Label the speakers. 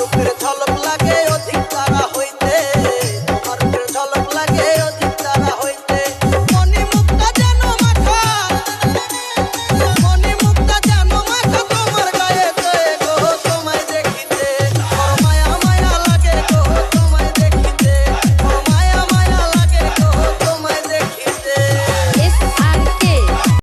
Speaker 1: রূপের থল